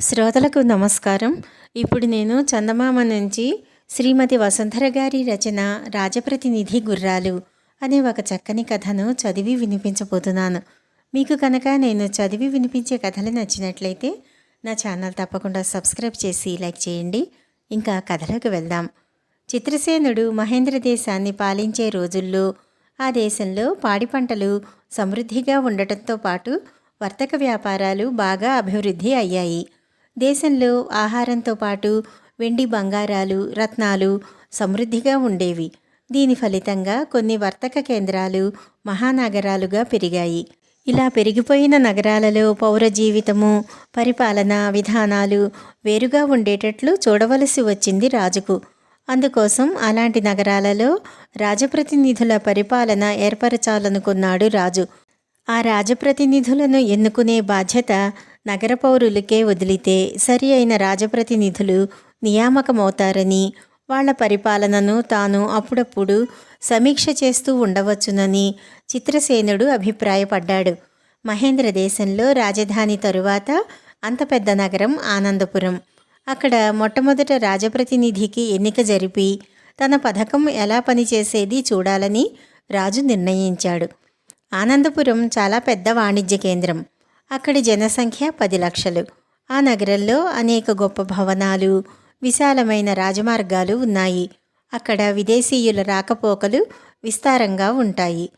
శ్రోతలకు నమస్కారం. ఇప్పుడు నేను చందమామ నుంచి శ్రీమతి వసుంధర గారి రచన రాజప్రతినిధి గుర్రాలు అనే ఒక చక్కని కథను చదివి వినిపించబోతున్నాను. మీకు కనుక నేను చదివి వినిపించే కథలు నచ్చినట్లయితే నా ఛానల్ తప్పకుండా సబ్స్క్రైబ్ చేసి లైక్ చేయండి. ఇంకా కథలోకి వెళ్దాం. చిత్రసేనుడు మహేంద్ర దేశాన్ని పాలించే రోజుల్లో ఆ దేశంలో పాడి పంటలు సమృద్ధిగా ఉండటంతో పాటు వర్తక వ్యాపారాలు బాగా అభివృద్ధి అయ్యాయి. దేశంలో ఆహారంతో పాటు వెండి బంగారాలు రత్నాలు సమృద్ధిగా ఉండేవి. దీని ఫలితంగా కొన్ని వర్తక కేంద్రాలు మహానగరాలుగా పెరిగాయి. ఇలా పెరిగిపోయిన నగరాలలో పౌర జీవితము పరిపాలన విధానాలు వేరుగా ఉండేటట్లు చూడవలసి వచ్చింది రాజుకు. అందుకోసం అలాంటి నగరాలలో రాజప్రతినిధుల పరిపాలన ఏర్పరచాలనుకున్నాడు రాజు. ఆ రాజప్రతినిధులను ఎన్నుకునే బాధ్యత నగర పౌరులకే వదిలితే సరి అయిన రాజప్రతినిధులు నియామకమవుతారని వాళ్ళ పరిపాలనను తాను అప్పుడప్పుడు సమీక్ష చేస్తూ ఉండవచ్చునని చిత్రసేనుడు అభిప్రాయపడ్డాడు. మహేంద్ర దేశంలో రాజధాని తరువాత అంత పెద్ద నగరం ఆనందపురం. అక్కడ మొట్టమొదట రాజప్రతినిధికి ఎన్నిక జరిపి తన పథకం ఎలా పనిచేసేది చూడాలని రాజు నిర్ణయించాడు. ఆనందపురం చాలా పెద్ద వాణిజ్య కేంద్రం. అక్కడి జనసంఖ్య పది లక్షలు. ఆ నగరంలో అనేక గొప్ప భవనాలు విశాలమైన రాజమార్గాలు ఉన్నాయి. అక్కడ విదేశీయుల రాకపోకలు విస్తారంగా ఉంటాయి.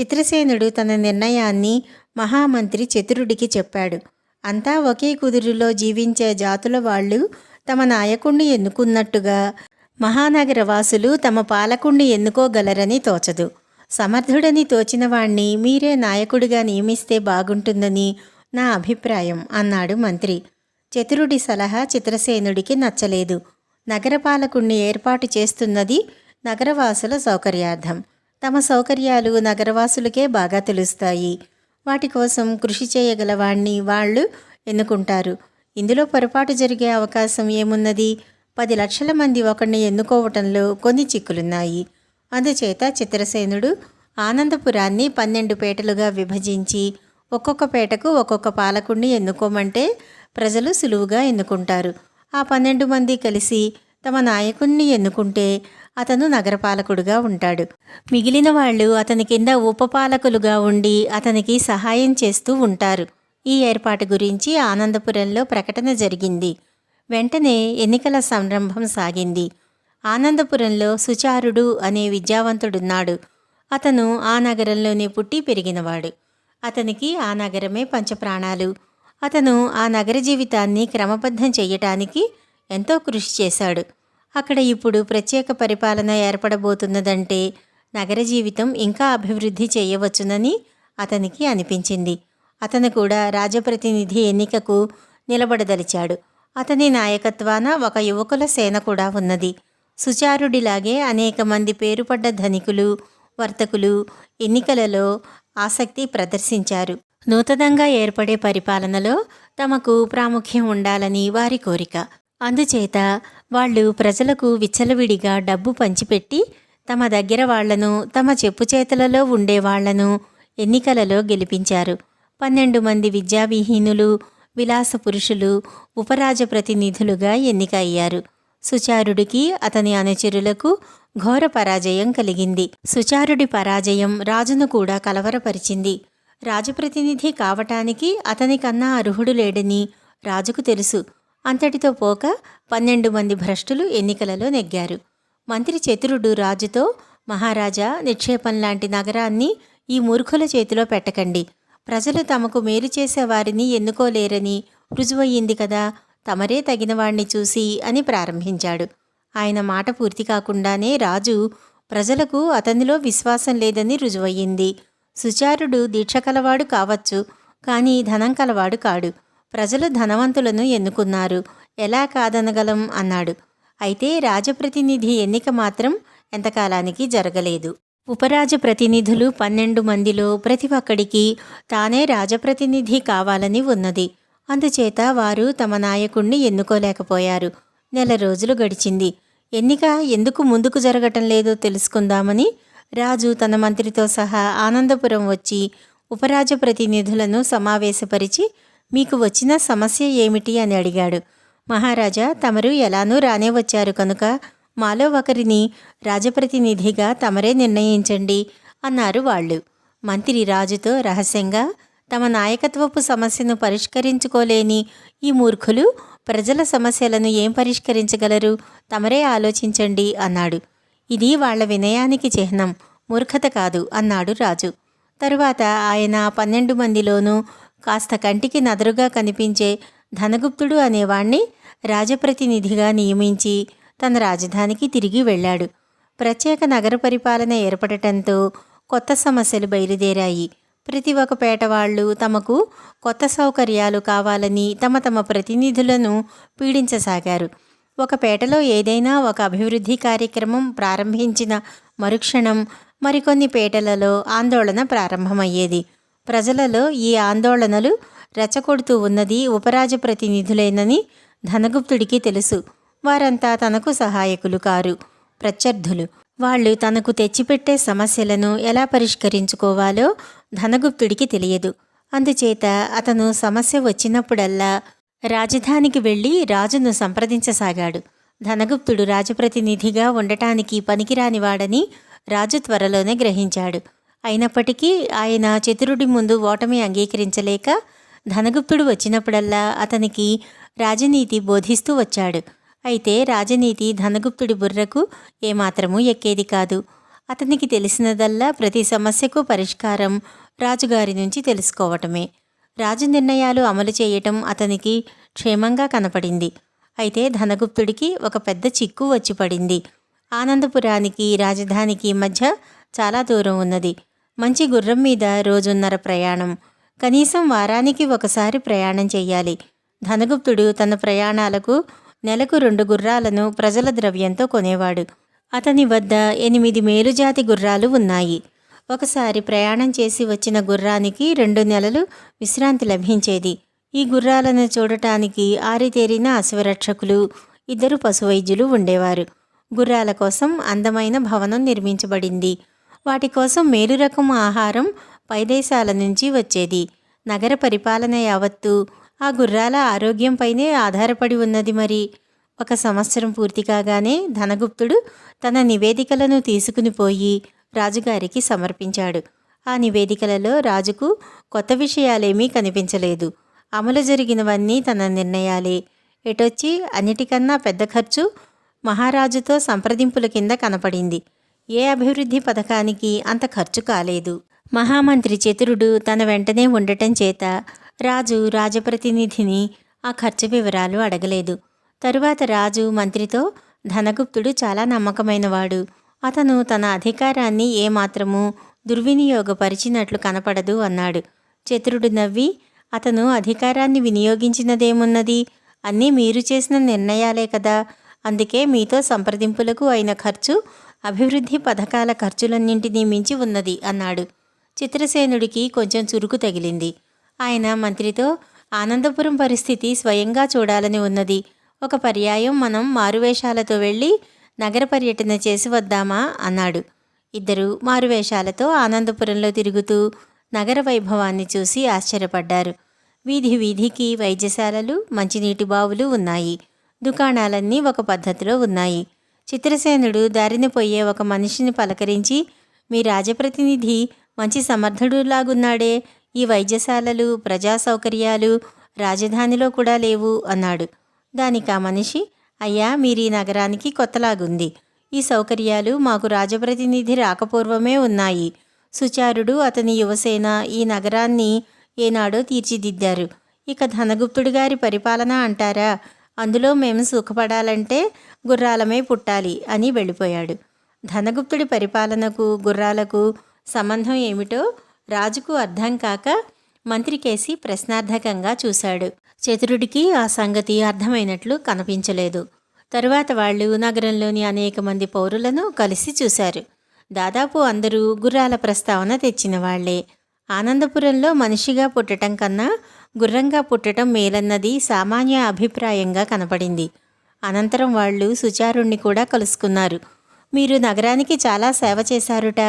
చిత్రసేనుడు తన నిర్ణయాన్ని మహామంత్రి చతురుడికి చెప్పాడు. అంతా ఒకే కుదురులో జీవించే జాతుల వాళ్ళు తమ నాయకుణ్ణి ఎన్నుకున్నట్టుగా మహానగర వాసులు తమ పాలకుణ్ణి ఎన్నుకోగలరని తోచదు. సమర్థుడని తోచినవాణ్ణి మీరే నాయకుడిగా నియమిస్తే బాగుంటుందని నా అభిప్రాయం అన్నాడు మంత్రి. చతురుడి సలహా చిత్రసేనుడికి నచ్చలేదు. నగరపాలకుణ్ణి ఏర్పాటు చేస్తున్నది నగరవాసుల సౌకర్యార్థం. తమ సౌకర్యాలు నగరవాసులకే బాగా తెలుస్తాయి. వాటి కోసం కృషి చేయగలవాణ్ణి వాళ్ళు ఎన్నుకుంటారు. ఇందులో పొరపాటు జరిగే అవకాశం ఏమున్నది? పది లక్షల మంది ఒకరిని ఎన్నుకోవటంలో కొన్ని చిక్కులున్నాయి. అందుచేత చిత్రసేనుడు ఆనందపురాన్ని పన్నెండు పేటలుగా విభజించి ఒక్కొక్క పేటకు ఒక్కొక్క పాలకుడిని ఎన్నుకోమంటే ప్రజలు సులువుగా ఎన్నుకుంటారు. ఆ పన్నెండు మంది కలిసి తమ నాయకుణ్ణి ఎన్నుకుంటే అతను నగరపాలకుడుగా ఉంటాడు. మిగిలిన వాళ్ళు అతని కింద ఉపపాలకులుగా ఉండి అతనికి సహాయం చేస్తూ ఉంటారు. ఈ ఏర్పాటు గురించి ఆనందపురంలో ప్రకటన జరిగింది. వెంటనే ఎన్నికల సంరంభం సాగింది. ఆనందపురంలో సుచారుడు అనే విద్యావంతుడున్నాడు. అతను ఆ నగరంలోనే పుట్టి పెరిగినవాడు. అతనికి ఆ నగరమే పంచప్రాణాలు. అతను ఆ నగర జీవితాన్ని క్రమబద్ధం చేయటానికి ఎంతో కృషి చేశాడు. అక్కడ ఇప్పుడు ప్రత్యేక పరిపాలన ఏర్పడబోతున్నదంటే నగర జీవితం ఇంకా అభివృద్ధి చేయవచ్చునని అతనికి అనిపించింది. అతను కూడా రాజప్రతినిధి ఎన్నికకు నిలబడదలిచాడు. అతని నాయకత్వాన ఒక యువకుల సేన కూడా ఉన్నది. సుచారుడిలాగే అనేక మంది పేరుపడ్డ ధనికులు వర్తకులు ఎన్నికలలో ఆసక్తి ప్రదర్శించారు. నూతనంగా ఏర్పడే పరిపాలనలో తమకు ప్రాముఖ్యం ఉండాలని వారి కోరిక. అందుచేత వాళ్ళు ప్రజలకు విచ్చలవిడిగా డబ్బు పంచిపెట్టి తమ దగ్గర వాళ్ళను తమ చెప్పు చేతులలో ఉండేవాళ్ళను ఎన్నికలలో గెలిపించారు. పన్నెండు మంది విద్యావిహీనులు విలాస పురుషులు ఉపరాజ ప్రతినిధులుగా ఎన్నికయ్యారు. సుచారుడికి అతని అనుచరులకు ఘోర పరాజయం కలిగింది. సుచారుడి పరాజయం రాజును కూడా కలవరపరిచింది. రాజప్రతినిధి కావటానికి అతనికన్నా అర్హుడు లేడని రాజుకు తెలుసు. అంతటితో పోక పన్నెండు మంది భ్రష్టులు ఎన్నికలలో నెగ్గారు. మంత్రి చతురుడు రాజుతో మహారాజా నిక్షేపం లాంటి నగరాన్ని ఈ మూర్ఖుల చేతిలో పెట్టకండి. ప్రజలు తమకు మేలు చేసే వారిని ఎన్నుకోలేరని రుజువయ్యింది కదా. తమరే తగినవాణ్ణి చూసి అని ప్రారంభించాడు. ఆయన మాట పూర్తి కాకుండానే రాజు ప్రజలకు అతనిలో విశ్వాసం లేదని రుజువయ్యింది. సుచారుడు దీక్ష కలవాడు కావచ్చు కానీ ధనం కలవాడు కాడు. ప్రజలు ధనవంతులను ఎన్నుకున్నారు. ఎలా కాదనగలం? అన్నాడు. అయితే రాజప్రతినిధి ఎన్నిక మాత్రం ఎంతకాలానికి జరగలేదు. ఉపరాజ ప్రతినిధులు పన్నెండు మందిలో ప్రతి ఒక్కడికి తానే రాజప్రతినిధి కావాలని ఉన్నది. అందుచేత వారు తమ నాయకుణ్ణి ఎన్నుకోలేకపోయారు. నెల రోజులు గడిచింది. ఎన్నిక ఎందుకు ముందుకు జరగటం లేదో తెలుసుకుందామని రాజు తన మంత్రితో సహా ఆనందపురం వచ్చి ఉపరాజ ప్రతినిధులను సమావేశపరిచి మీకు వచ్చిన సమస్య ఏమిటి? అని అడిగాడు. మహారాజా తమరు ఎలానూ రానే వచ్చారు కనుక మాలో ఒకరిని రాజప్రతినిధిగా తమరే నిర్ణయించండి అన్నారు వాళ్ళు. మంత్రి రాజుతో రహస్యంగా తమ నాయకత్వపు సమస్యను పరిష్కరించుకోలేని ఈ మూర్ఖులు ప్రజల సమస్యలను ఏం పరిష్కరించగలరు? తమరే ఆలోచించండి అన్నాడు. ఇది వాళ్ళ వినయానికి చిహ్నం. మూర్ఖత కాదు అన్నాడు రాజు. తరువాత ఆయన పన్నెండు మందిలోనూ కాస్త కంటికి నదరుగా కనిపించే ధనగుప్తుడు అనేవాణ్ణి రాజప్రతినిధిగా నియమించి తన రాజధానికి తిరిగి వెళ్ళాడు. ప్రత్యేక నగర పరిపాలన ఏర్పడటంతో కొత్త సమస్యలు బయలుదేరాయి. ప్రతి ఒక్క పేటవాళ్ళు తమకు కొత్త సౌకర్యాలు కావాలని తమ తమ ప్రతినిధులను పీడించసాగారు. ఒక పేటలో ఏదైనా ఒక అభివృద్ధి కార్యక్రమం ప్రారంభించిన మరుక్షణం మరికొన్ని పేటలలో ఆందోళన ప్రారంభమయ్యేది. ప్రజలలో ఈ ఆందోళనలు రెచ్చగొడుతూ ఉన్నది ఉపరాజ ప్రతినిధులేనని ధనగుప్తుడికి తెలుసు. వారంతా తనకు సహాయకులు కారు. ప్రత్యర్థులు వాళ్ళు తనకు తెచ్చిపెట్టే సమస్యలను ఎలా పరిష్కరించుకోవాలో ధనగుప్తుడికి తెలియదు. అందుచేత అతను సమస్య వచ్చినప్పుడల్లా రాజధానికి వెళ్ళి రాజును సంప్రదించసాగాడు. ధనగుప్తుడు రాజప్రతినిధిగా ఉండటానికి పనికిరానివాడని రాజు త్వరలోనే గ్రహించాడు. అయినప్పటికీ ఆయన చతురుడి ముందు ఓటమి అంగీకరించలేక ధనగుప్తుడు వచ్చినప్పుడల్లా అతనికి రాజనీతి బోధిస్తూ వచ్చాడు. అయితే రాజనీతి ధనగుప్తుడి బుర్రకు ఏమాత్రమూ ఎక్కేది కాదు. అతనికి తెలిసినదల్లా ప్రతి సమస్యకు పరిష్కారం రాజుగారి నుంచి తెలుసుకోవటమే. రాజు నిర్ణయాలు అమలు చేయటం అతనికి క్షేమంగా కనపడింది. అయితే ధనగుప్తుడికి ఒక పెద్ద చిక్కు వచ్చి పడింది. ఆనందపురానికి రాజధానికి మధ్య చాలా దూరం ఉన్నది. మంచి గుర్రం మీద రోజున్నర ప్రయాణం. కనీసం వారానికి ఒకసారి ప్రయాణం చేయాలి. ధనగుప్తుడు తన ప్రయాణాలకు నెలకు రెండు గుర్రాలను ప్రజల ద్రవ్యంతో కొనేవాడు. అతని వద్ద ఎనిమిది మేలుజాతి గుర్రాలు ఉన్నాయి. ఒకసారి ప్రయాణం చేసి వచ్చిన గుర్రానికి రెండు నెలలు విశ్రాంతి లభించేది. ఈ గుర్రాలను చూడటానికి ఆరితేరిన అశ్వరక్షకులు ఇద్దరు పశువైద్యులు ఉండేవారు. గుర్రాల కోసం అందమైన భవనం నిర్మించబడింది. వాటి కోసం మేలు రకం ఆహారం పైదేశాల నుంచి వచ్చేది. నగర పరిపాలన యావత్తు ఆ గుర్రాల ఆరోగ్యంపైనే ఆధారపడి ఉన్నది మరి. ఒక సంవత్సరం పూర్తి కాగానే ధనగుప్తుడు తన నివేదికలను తీసుకుని పోయి రాజుగారికి సమర్పించాడు. ఆ నివేదికలలో రాజుకు కొత్త విషయాలేమీ కనిపించలేదు. అమలు జరిగినవన్నీ తన నిర్ణయాలే. ఎటొచ్చి అన్నిటికన్నా పెద్ద ఖర్చు మహారాజుతో సంప్రదింపుల కింద కనపడింది. ఏ అభివృద్ధి పథకానికి అంత ఖర్చు కాలేదు. మహామంత్రి చతురుడు తన వెంటనే ఉండటం చేత రాజు రాజప్రతినిధిని ఆ ఖర్చు వివరాలు అడగలేదు. తరువాత రాజు మంత్రితో ధనగుప్తుడు చాలా నమ్మకమైనవాడు. అతను తన అధికారాన్ని ఏమాత్రము దుర్వినియోగపరిచినట్లు కనపడదు అన్నాడు. చతురుడు నవ్వి అతను అధికారాన్ని వినియోగించినదేమున్నది? అన్నీ మీరు చేసిన నిర్ణయాలే కదా. అందుకే మీతో సంప్రదింపులకు అయిన ఖర్చు అభివృద్ధి పథకాల ఖర్చులన్నింటినీ మించి ఉన్నది అన్నాడు. చిత్రసేనుడికి కొంచెం చురుకు తగిలింది. ఆయన మంత్రితో ఆనందపురం పరిస్థితి స్వయంగా చూడాలని ఉన్నది. ఒక పర్యాయం మనం మారువేషాలతో వెళ్ళి నగర పర్యటన చేసి వద్దామా? అన్నాడు. ఇద్దరు మారువేషాలతో ఆనందపురంలో తిరుగుతూ నగర వైభవాన్ని చూసి ఆశ్చర్యపడ్డారు. వీధి వీధికి వైద్యశాలలు మంచినీటి బావులు ఉన్నాయి. దుకాణాలన్నీ ఒక పద్ధతిలో ఉన్నాయి. చిత్రసేనుడు దారిన పోయే ఒక మనిషిని పలకరించి మీ రాజప్రతినిధి మంచి సమర్థుడులాగున్నాడే. ఈ వైద్యశాలలు ప్రజా సౌకర్యాలు రాజధానిలో కూడా లేవు అన్నాడు. దానికి ఆ మనిషి అయ్యా మీరు ఈ నగరానికి కొత్తలాగుంది. ఈ సౌకర్యాలు మాకు రాజప్రతినిధి రాకపూర్వమే ఉన్నాయి. సుచారుడు అతని యువసేన ఈ నగరాన్ని ఏనాడో తీర్చిదిద్దారు. ఇక ధనగుప్తుడి గారి పరిపాలన అంటారా? అందులో మేము సుఖపడాలంటే గుర్రాలమే పుట్టాలి అని వెళ్ళిపోయాడు. ధనగుప్తుడి పరిపాలనకు గుర్రాలకు సంబంధం ఏమిటో రాజుకు అర్థం కాక మంత్రికేసి ప్రశ్నార్థకంగా చూశాడు. చతురుడికి ఆ సంగతి అర్థమైనట్లు కనిపించలేదు. తరువాత వాళ్ళు నగరంలోని అనేక మంది పౌరులను కలిసి చూశారు. దాదాపు అందరూ గుర్రాల ప్రస్తావన తెచ్చిన వాళ్ళే ఆనందపురంలో మనిషిగా పుట్టటం కన్నా గుర్రంగా పుట్టడం మేలన్నది సామాన్య అభిప్రాయంగా కనపడింది. అనంతరం వాళ్ళు సుచారుణ్ణి కూడా కలుసుకున్నారు. మీరు నగరానికి చాలా సేవ చేశారుట.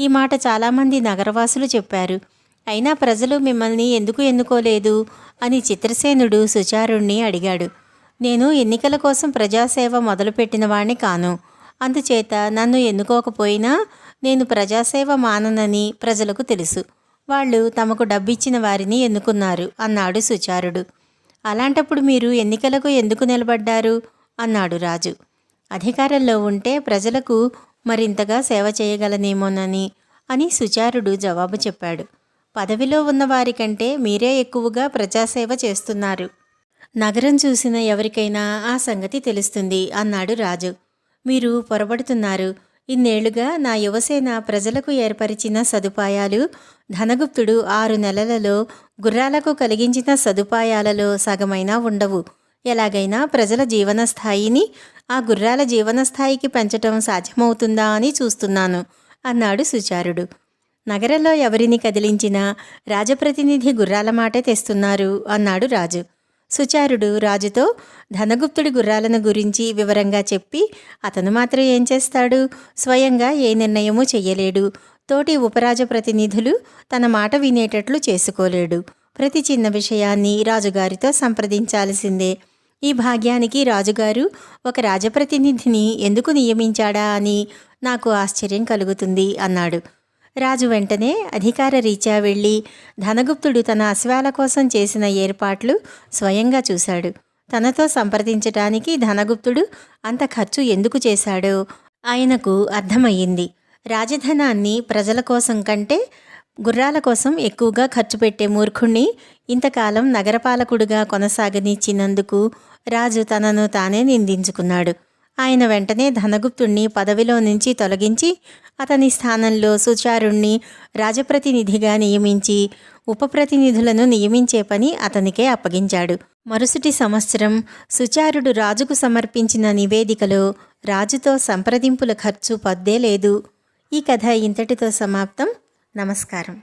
ఈ మాట చాలామంది నగరవాసులు చెప్పారు. అయినా ప్రజలు మిమ్మల్ని ఎందుకు ఎన్నుకోలేదు? అని చిత్రసేనుడు సుచారుణ్ణి అడిగాడు. నేను ఎన్నికల కోసం ప్రజాసేవ మొదలుపెట్టిన వాణ్ణి కాను. అందుచేత నన్ను ఎన్నుకోకపోయినా నేను ప్రజాసేవ మాననని ప్రజలకు తెలుసు. వాళ్ళు తమకు డబ్బిచ్చిన వారిని ఎన్నుకున్నారు అన్నాడు సుచారుడు. అలాంటప్పుడు మీరు ఎన్నికలకు ఎందుకు నిలబడ్డారు? అన్నాడు రాజు. అధికారంలో ఉంటే ప్రజలకు మరింతగా సేవ చేయగలనేమోనని అని సుచారుడు జవాబు చెప్పాడు. పదవిలో ఉన్న వారికంటే మీరే ఎక్కువగా ప్రజాసేవ చేస్తున్నారు. నగరం చూసిన ఎవరికైనా ఆ సంగతి తెలుస్తుంది అన్నాడు రాజు. మీరు పొరబడుతున్నారు. ఇన్నేళ్ళుగా నా యువసేన ప్రజలకు ఏర్పరిచిన సదుపాయాలు ధనగుప్తుడు ఆరు నెలలలో గుర్రాలకు కలిగించిన సదుపాయాలలో సగమైనా ఉండవు. ఎలాగైనా ప్రజల జీవన స్థాయిని ఆ గుర్రాల జీవన స్థాయికి పెంచటం సాధ్యమవుతుందా అని చూస్తున్నాను అన్నాడు సుచారుడు. నగరంలో ఎవరిని కదిలించినా రాజప్రతినిధి గుర్రాల మాటే తెస్తున్నారు అన్నాడు రాజు. సుచారుడు రాజుతో ధనగుప్తుడి గుర్రాలను గురించి వివరంగా చెప్పి అతను మాత్రం ఏం చేస్తాడు? స్వయంగా ఏ నిర్ణయమూ చెయ్యలేడు. తోటి ఉపరాజ ప్రతినిధులు తన మాట వినేటట్లు చేసుకోలేడు. ప్రతి చిన్న విషయాన్ని రాజుగారితో సంప్రదించాల్సిందే. ఈ భాగ్యానికి రాజుగారు ఒక రాజప్రతినిధిని ఎందుకు నియమించాడా అని నాకు ఆశ్చర్యం కలుగుతుంది అన్నాడు. రాజు వెంటనే అధికార రీత్యా వెళ్ళి ధనగుప్తుడు తన అశ్వాల కోసం చేసిన ఏర్పాట్లు స్వయంగా చూశాడు. తనతో సంప్రదించటానికి ధనగుప్తుడు అంత ఖర్చు ఎందుకు చేశాడో ఆయనకు అర్థమయ్యింది. రాజధనాన్ని ప్రజల కోసం కంటే గుర్రాల కోసం ఎక్కువగా ఖర్చు పెట్టే మూర్ఖుణ్ణి ఇంతకాలం నగరపాలకుడుగా కొనసాగనిచ్చినందుకు రాజు తనను తానే నిందించుకున్నాడు. ఆయన వెంటనే ధనగుప్తుణ్ణి పదవిలో నుంచి తొలగించి అతని స్థానంలో సుచారుణ్ణి రాజప్రతినిధిగా నియమించి ఉపప్రతినిధులను నియమించే పని అతనికే అప్పగించాడు. మరుసటి సంవత్సరం సుచారుడు రాజుకు సమర్పించిన నివేదికలో రాజుతో సంప్రదింపుల ఖర్చు పద్దే లేదు. ఈ కథ ఇంతటితో సమాప్తం. నమస్కారం.